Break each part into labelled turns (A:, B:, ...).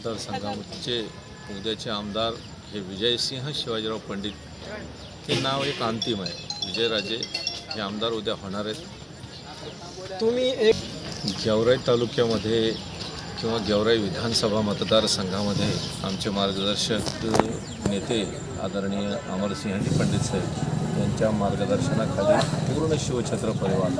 A: मतदारसंघाचे उद्याचे आमदार हे विजयसिंह शिवाजीराव पंडित. हे नाव एक अंतिम आहे. विजयराजे हे आमदार उद्या होणार आहेत.
B: तुम्ही एक
A: गेवराई तालुक्यामध्ये किंवा गेवराई विधानसभा मतदारसंघामध्ये आमचे मार्गदर्शक नेते आदरणीय अमरसिंहजी पंडित साहेब यांच्या मार्गदर्शनाखाली पूर्ण शिवछत्र परिवार.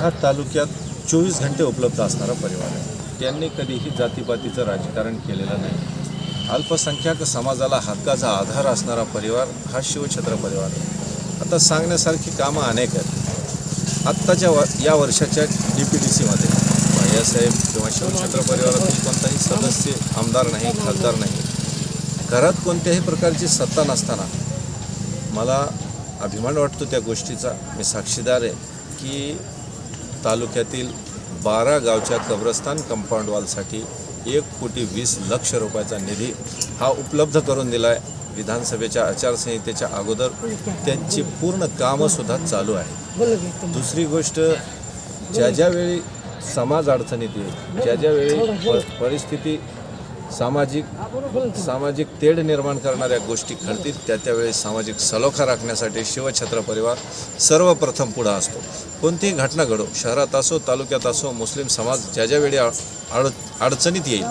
A: हा तालुक्यात चोवीस घंटे उपलब्ध असणारा परिवार आहे. त्यांनी कधीही जातीपातीचं राजकारण केलेलं नाही. अल्पसंख्याक समाजाला हक्काचा आधार असणारा परिवार हा शिवछत्र परिवार आहे. आता सांगण्यासारखी कामं अनेक आहेत. आत्ताच्या व या वर्षाच्या डी पी डी सीमध्ये भैयासाहेब किंवा शिवछत्र परिवारातील कोणताही सदस्य आमदार नाही खासदार नाही. घरात कोणत्याही प्रकारची सत्ता नसताना मला अभिमान वाटतो त्या गोष्टीचा. मी साक्षीदार आहे की तालुक्यातील बारा गावच्या कब्रस्तान कंपाऊंड वॉलसाठी एक कोटी वीस लक्ष रुपयाचा निधी हा उपलब्ध करून दिला आहे विधानसभेच्या आचारसंहितेच्या अगोदर त्यांची पूर्ण कामंसुद्धा चालू आहे दुसरी गोष्ट ज्या ज्यावेळी समाज अडचणीत येईल ज्या ज्यावेळी परिस्थिती सामाजिक सामाजिक तेढ निर्माण करणाऱ्या गोष्टी घडतील त्या त्यावेळी सामाजिक सलोखा राखण्यासाठी शिवछत्र परिवार सर्वप्रथम पुढं असतो. कोणतीही घटना घडो शहरात असो तालुक्यात असो मुस्लिम समाज ज्या ज्यावेळी अड अड अडचणीत येईल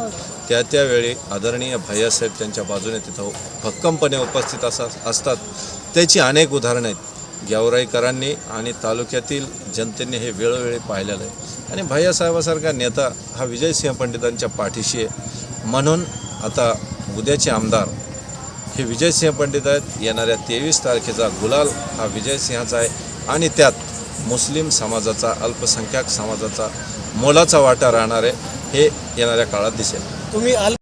A: त्या त्यावेळी आदरणीय भैयासाहेब त्यांच्या बाजूने तिथं भक्कमपणे उपस्थित असा असतात. त्याची अनेक उदाहरणं आहेत. गेवराईकरांनी आणि तालुक्यातील जनतेने हे वेळोवेळी पाहिलेलं आहे. आणि भैयासाहेबासारखा नेता हा विजयसिंह पंडितांच्या पाठीशी आहे. म्हणून आता उद्याचे आमदार हे विजयसिंह पंडित आहेत. येणाऱ्या तेवीस तारखेचा गुलाल हा विजयसिंहाचा आहे. आणि त्यात मुस्लिम समाजाचा अल्पसंख्याक समाजाचा मोलाचा वाटा राहणार आहे. हे येणाऱ्या काळात दिसेल.
B: तुम्ही अल्प